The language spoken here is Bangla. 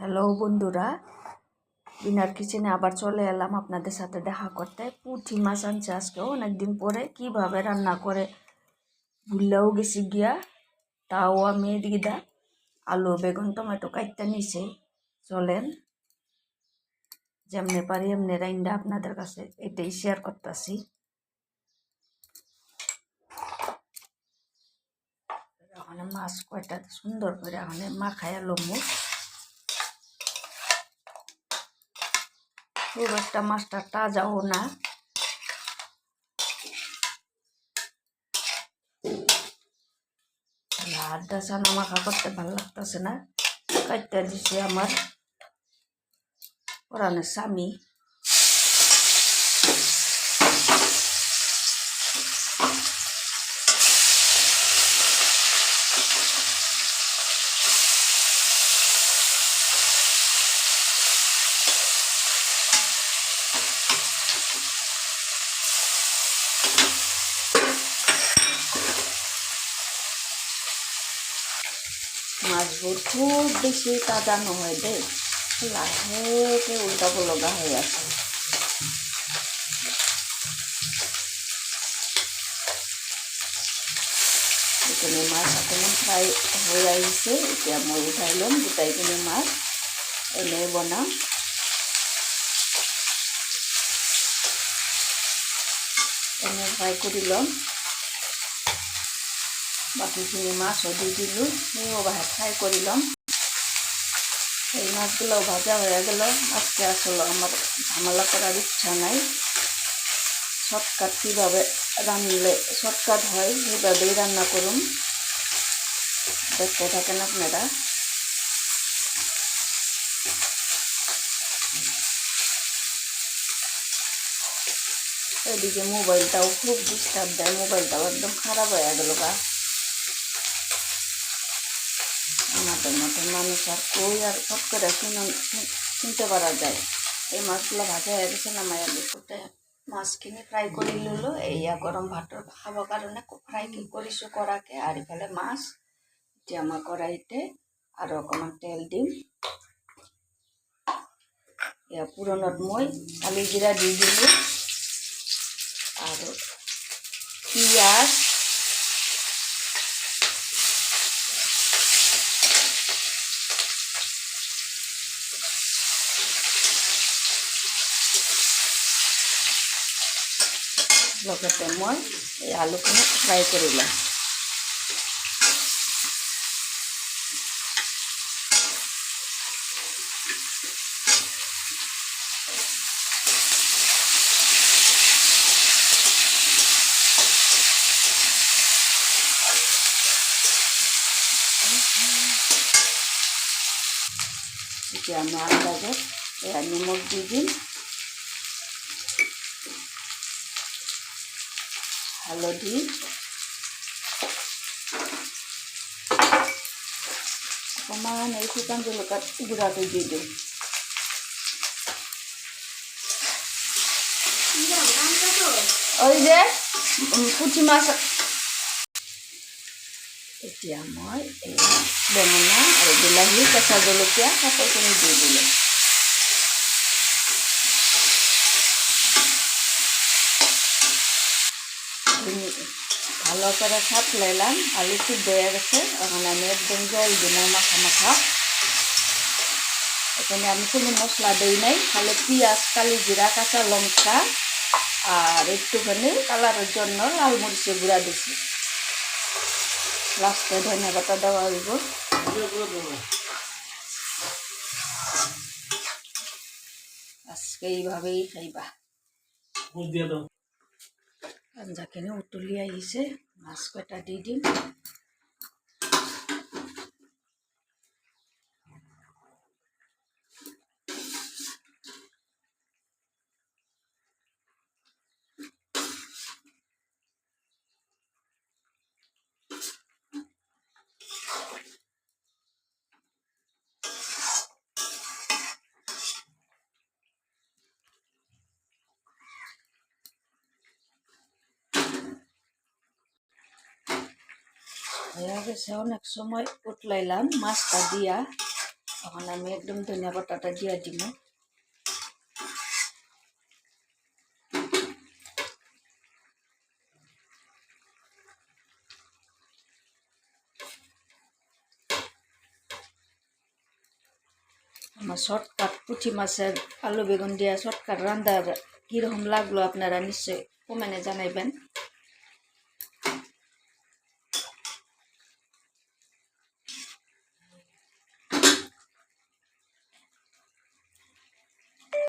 হ্যালো বন্ধুরা, বিনার কিচেনে আবার চলে এলাম আপনাদের সাথে দেখা করতে। পুঁটি মাছ আনছে আজকে অনেকদিন পরে কীভাবে রান্না করে ভুললেও গেছি গিয়া, তাও আমি এদিকে দা, আলু, বেগুন, টমেটো কাটতে নিছে। চলেন, যেমনে পারি এমনি রাইন্দা আপনাদের কাছে এটাই শেয়ার করতেছি। মাছ কয়টা সুন্দর করে ওখানে মাখায় আলো খুব একটা মাছটা তাজাও না। আড্ডা সান মাখা করতে ভালো লাগতেছে না। কাটতে দিছে আমার। পরানের স্বামী। মাছবোৰ খুব বেছি তাজা নহয় দেই। লাহেকৈ উল্টাব লগা হৈ আছে। এইখিনি মাছ অকণমান ফ্ৰাই হৈ আহিছে, এতিয়া মই উঠাই ল'ম গোটাইখিনি মাছ এনেই বনাম। এনে ফ্ৰাই কৰি ল'ম। বাকিখিনি মাছও দিয়ে দিলোঁ। সেও ভাত ফ্রাই করিলাম এই মাছগুলো ভাজা হয়ে গেল। আজকে আসলে আমার ঝামেলা করার ইচ্ছা নাই। শর্টকাট কীভাবে রানলে শর্টকাট হয় সেইভাবেই রান্না করুন দেখতে থাকেন আপনারা। এদিকে মোবাইলটাও খুব ডিস্টার্ব দেয়। মোবাইলটাও একদম খারাপ হয়ে গেল গা। আমাদের মতন মানুষ আর কই আর ফট করে শুনতে পারা যায়। এই মাছগুলো ভাজা হয়ে গেছে না, মায়া বিস্কুটে মাছ কিনে ফ্রাই করে লইলো। এইয়া গরম ভাতর খাবার কারণে ফ্রাই কি করিছো করাকে? আর এফালে মাছ এটি আমার কড়াইতে আর অকমান তেল দিম এয়া পুরনত মই কালি জিরা দি দিলো। আর পিঁয়াজ লগতে মই এই আলুখিনি ফ্ৰাই কৰি ল'ম এতিয়া আমি আন্দাজত এয়া নিমখ দি দিম হালধি অকণমান এই শুকান জলকীয়াত গুড়াটো দি দিওঁ ওই যে পুঠি মাছ এতিয়া মই এই বেঙেনা আৰু বিলাহী কেঁচা জলকীয়া সকলোখিনি দি দিলোঁ ভালো করে সাপলাইলাম আলু সিদ্ধ হয়ে গেছে। এখন আমি একদম জল দিলাম মাখা মাখা। এখানে আমি কোনো মশলা দিই নাই, খালি পেঁয়াজ কালি জিরা কাঁচা লঙ্কা আর একটুখানি কালারের জন্য লাল মরিচের গুঁড়া দিছি। লাস্টে ধনিয়া পাতা দেওয়া হইব। আজকে এইভাবেই খাইবা। আঞ্জাখিনি উতলি আহিছে মাছ কটা দি দিম হয়ে গেছে অনেক সময় উঠলাইলাম মাছটা দিয়া। তখন আমি একদম ধনিয়া পাতাটা দিয়ে দিব। আমার শর্টকাট পুঁটি মাছের আলু বেগুন দিয়া শর্টকাট রান্না কীরকম লাগল আপনারা নিশ্চয়ই কমেন্টে জানাইবেন।